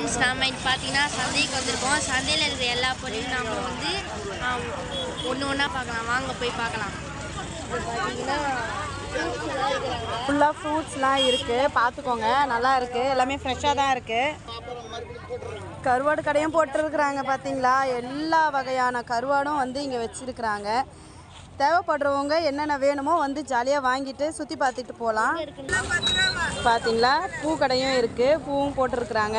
Friends நாம் இன்னைக்கு பார்த்தீங்கன்னா சந்தைக்கு வந்திருக்கோம். சந்தையில் இருக்கிற எல்லா பொருளையும் நாம் வந்து ஒன்று ஒன்றா பார்க்கலாம். வாங்க போய் பார்க்கலாம். பார்த்தீங்கன்னா ஃபுல்லாக ஃப்ரூட்ஸ்லாம் இருக்குது பார்த்துக்கோங்க. நல்லா இருக்குது எல்லாமே ஃப்ரெஷ்ஷாக தான் இருக்குது கருவாடு கடையும் போட்டிருக்கிறாங்க பார்த்தீங்களா? எல்லா வகையான கருவாடும் வந்து இங்கே வச்சுருக்குறாங்க. தேவைப்படுறவங்க என்னென்ன வேணுமோ வந்து ஜாலியாக வாங்கிட்டு சுற்றி பார்த்துட்டு போகலாம் பார்த்தீங்களா பூ கடையும் இருக்குது பூவும் போட்டிருக்கிறாங்க.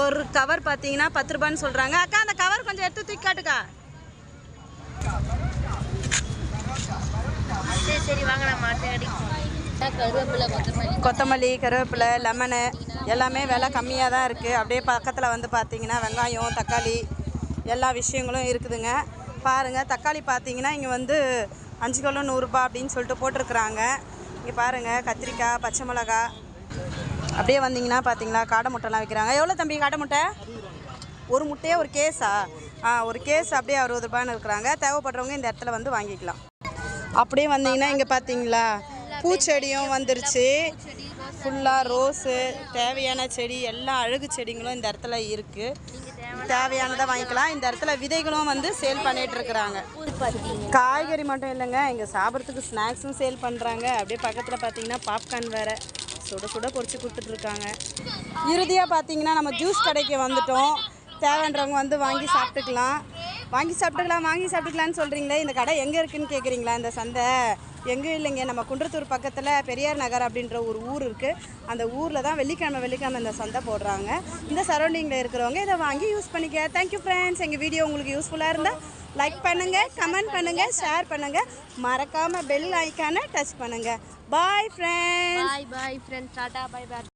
ஒரு கவர் பார்த்தீங்கன்னா பத்து ரூபான்னு சொல்கிறாங்க அக்கா அந்த கவர் கொஞ்சம் எடுத்து தூக்கி காட்டுக்கா. சரி சரி வாங்க கொத்தமல்லி கொத்தமல்லி கருவேப்பிலை லெமனு எல்லாமே விலை கம்மியாக தான் இருக்குது அப்படியே பக்கத்தில் வந்து பார்த்தீங்கன்னா வெங்காயம் தக்காளி எல்லா விஷயங்களும் இருக்குதுங்க. பாருங்கள் தக்காளி பார்த்தீங்கன்னா இங்கே வந்து அஞ்சு கிலோ நூறுரூபா அப்படின்னு சொல்லிட்டு போட்டிருக்கிறாங்க. இங்கே பாருங்கள் கத்திரிக்காய் பச்சை மிளகா. அப்படியே வந்தீங்கன்னா பார்த்தீங்களா காடை முட்டைலாம் விற்கிறாங்க எவ்வளோ தம்பி காடை முட்டை? ஒரு முட்டையே ஒரு கேஸா? ஆ ஒரு கேஸ் அப்படியே அறுபது ரூபான்னு இருக்கிறாங்க. தேவைப்படுறவங்க இந்த இடத்துல வந்து வாங்கிக்கலாம். அப்படியே வந்தீங்கன்னா இங்கே பார்த்தீங்களா பூச்செடியும் வந்துருச்சு. ஃபுல்லாக ரோஸு தேவையான செடி எல்லா அழகு செடிங்களும் இந்த இடத்துல இருக்குது தேவையானதை வாங்கிக்கலாம். இந்த இடத்துல விதைகளும் வந்து சேல் பண்ணிட்டு இருக்கிறாங்க. காய்கறி மட்டும் இல்லைங்க இங்கே சாப்பிட்றதுக்கு ஸ்நாக்ஸும் சேல் பண்ணுறாங்க அப்படியே பக்கத்தில் பார்த்தீங்கன்னா பாப்கார்ன் வேறு சுட சுட பொரிச்சு கொடுத்துட்ருக்காங்க இறுதியாக பார்த்தீங்கன்னா நம்ம ஜூஸ் கடைக்கு வந்துட்டோம். தேவைன்றவங்க வந்து வாங்கி சாப்பிட்டுக்கலாம். வாங்கி சாப்பிட்டுக்கலாம் வாங்கி சாப்பிட்டுக்கலாம்னு சொல்கிறீங்களே இந்த கடை எங்கே இருக்குதுன்னு கேட்குறீங்களா இந்த சந்தை எங்கேயும் இல்லைங்க? நம்ம குன்றத்தூர் பக்கத்தில் பெரியார் நகர் அப்படின்ற ஒரு ஊர் இருக்குது அந்த ஊரில் தான் வெள்ளிக்கிழமை வெள்ளிக்கிழமை இந்த சந்தை போடுறாங்க. இந்த சரௌண்டிங்கில் இருக்கிறவங்க இதை வாங்கி யூஸ் பண்ணிக்க. தேங்க்யூ ஃப்ரெண்ட்ஸ் எங்கள் வீடியோ உங்களுக்கு யூஸ்ஃபுல்லாக இருந்தால் லைக் பண்ணுங்கள் கமெண்ட் பண்ணுங்கள் ஷேர் பண்ணுங்கள் மறக்காமல் பெல் ஐக்கானை டச் பண்ணுங்கள் bye friends bye bye friends tata bye bye